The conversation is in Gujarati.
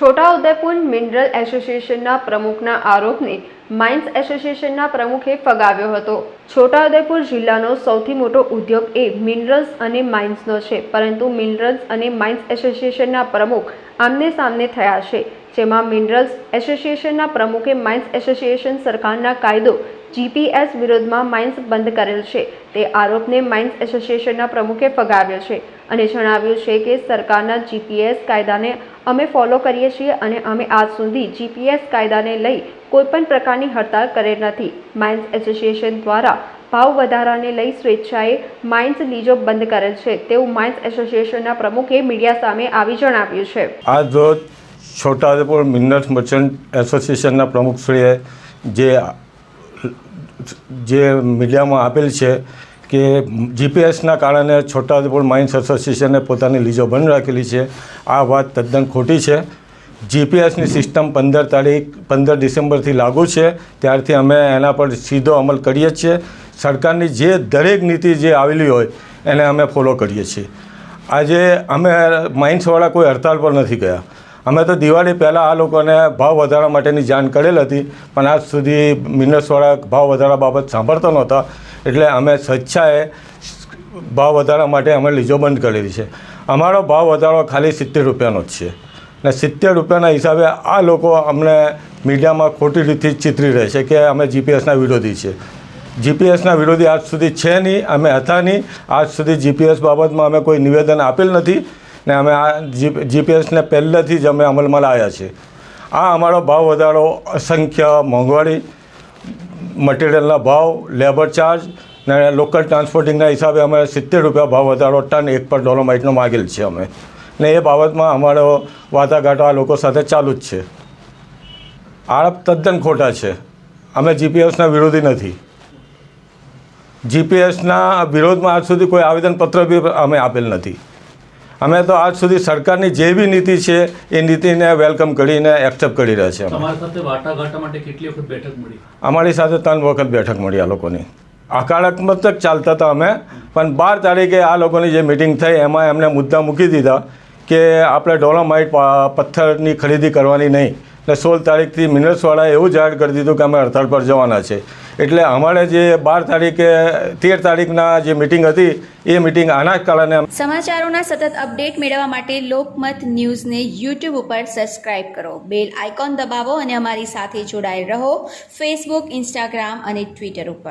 છોટાઉદેપુર મિનરલ એસોસિએશનના પ્રમુખના આરોપને માઇન્સ એસોસિએશનના પ્રમુખે ફગાવ્યો હતો. છોટાઉદેપુર જિલ્લાનો સૌથી મોટો ઉદ્યોગ એ મિનરલ્સ અને માઇન્સનો છે, પરંતુ મિનરલ્સ અને માઇન્સ એસોસિએશનના પ્રમુખ આમને સામને થયા છે, જેમાં મિનરલ્સ એસોસિએશનના પ્રમુખે માઇન્સ એસોસિએશન સરકારના કાયદો જીપીએસ વિરોધમાં માઇન્સ બંધ કરેલ છે. તે આરોપને માઇન્સ એસોસિએશનના પ્રમુખે ફગાવ્યો છે અને જણાવ્યું છે કે સરકારના જીપીએસ કાયદાને અમે ફોલો કરીએ છીએ અને અમે આજ સુધી જીપીએસ કાયદાને લઈ કોઈપણ પ્રકારની હડતાળ કરેલ નથી. માઇન્સ એસોસિએશન દ્વારા ભાવ વધારાને લઈ સ્વેચ્છાએ માઇન્સ લીજો બંધ કરેલ છે. તેવું માઇન્સ એસોસિએશનના પ્રમુખે મીડિયા સામે આવી જણાવ્યું છે. આજ રોજ છોટાઉદેપુર મિનરલ્સ મર્ચન્ટ એસોસિએશનના પ્રમુખશ્રીએ જે જે મીડિયામાં આપેલ છે કે જીપીએસના કારણે છોટાઉદેપુર માઇન્સ એસોસિએશને પોતાની લીજો બંધ રાખેલી છે. આ વાત તદ્દન ખોટી છે. જીપીએસની સિસ્ટમ પંદર તારીખ, પંદર ડિસેમ્બરથી લાગુ છે. ત્યારથી અમે એના પર સીધો અમલ કરીએ છીએ. સરકારની જે દરેક નીતિ જે આવેલી હોય, એને અમે ફોલો કરીએ છીએ. આજે અમે માઇન્સવાળા કોઈ હડતાલ પર નથી ગયા. અમે તો દિવાળી પહેલાં આ લોકોને ભાવ વધારા માટેની જાણ કરેલ હતી, પણ આજ સુધી મિનરલ્સવાળા ભાવ વધારા બાબત સાંભળતા નહોતા. એટલે અમે સ્વચ્છાએ ભાવ વધારા માટે અમે લીજો બંધ કરેલી છે. અમારો ભાવ વધારો ખાલી સિત્તેર રૂપિયાનો જ છે. ને સિત્તેર રૂપિયાના હિસાબે આ લોકો અમને મીડિયામાં ખોટી રીતથી ચિતરી રહે છે કે અમે જીપીએસના વિરોધી છે. જીપીએસના વિરોધી આજ સુધી છે નહીં, અમે હતા નહીં. આજ સુધી જીપીએસ બાબતમાં અમે કોઈ નિવેદન આપેલ નથી. ને અમે આ જીપીએસને પહેલેથી જ અમે અમલમાં લાવ્યા છે આ અમારો ભાવ વધારો, અસંખ્ય મોંઘવારી મટીરિયલના ભાવ લેબર ચાર્જ ને લોકલ ટ્રાન્સપોર્ટિંગના હિસાબે અમે સિત્તેર રૂપિયા ભાવ વધારો, ટન એક પર ડોલોમાઇટનો માગેલ છે અમે. ને એ બાબતમાં અમારો વાટાઘાટો આ લોકો સાથે ચાલુ જ છે. આરોપ તદ્દન ખોટા છે. અમે જીપીએસના વિરોધી નથી. જીપીએસના વિરોધમાં આજ સુધી કોઈ આવેદનપત્ર બી અમે આપેલ નથી. અમે તો આજ સુધી સરકારની જે બી નીતિ છે એ નીતિને વેલકમ કરીને એક્સેપ્ટ કરી રહ્યા છે અમારી સાથે ત્રણ વખત બેઠક મળી આ લોકોની. હકારાત્મક ચાલતા હતા અમે પણ બાર તારીખે આ લોકોની જે મિટિંગ થઈ એમાં એમને મુદ્દા મૂકી દીધા કે આપણે ડોલોમાઇટ પથ્થરની ખરીદી કરવાની નહીં. ને સોળ તારીખથી મિનરલ્સવાળાએ એવું જાહેર કરી દીધું કે અમે હડતાળ પર જવાના છે. એટલે અમારે જે બાર તારીખે, તેર તારીખના જે મિટિંગ હતી, એ મિટિંગ આના જ કારણે સમાચારોના સતત અપડેટ મેળવવા માટે લોકમત ન્યૂઝને યુટ્યુબ ઉપર સબસ્ક્રાઇબ કરો. બેલ આઇકોન દબાવો અને અમારી સાથે જોડાયેલ રહો. ફેસબુક ઇન્સ્ટાગ્રામ અને ટ્વિટર ઉપર.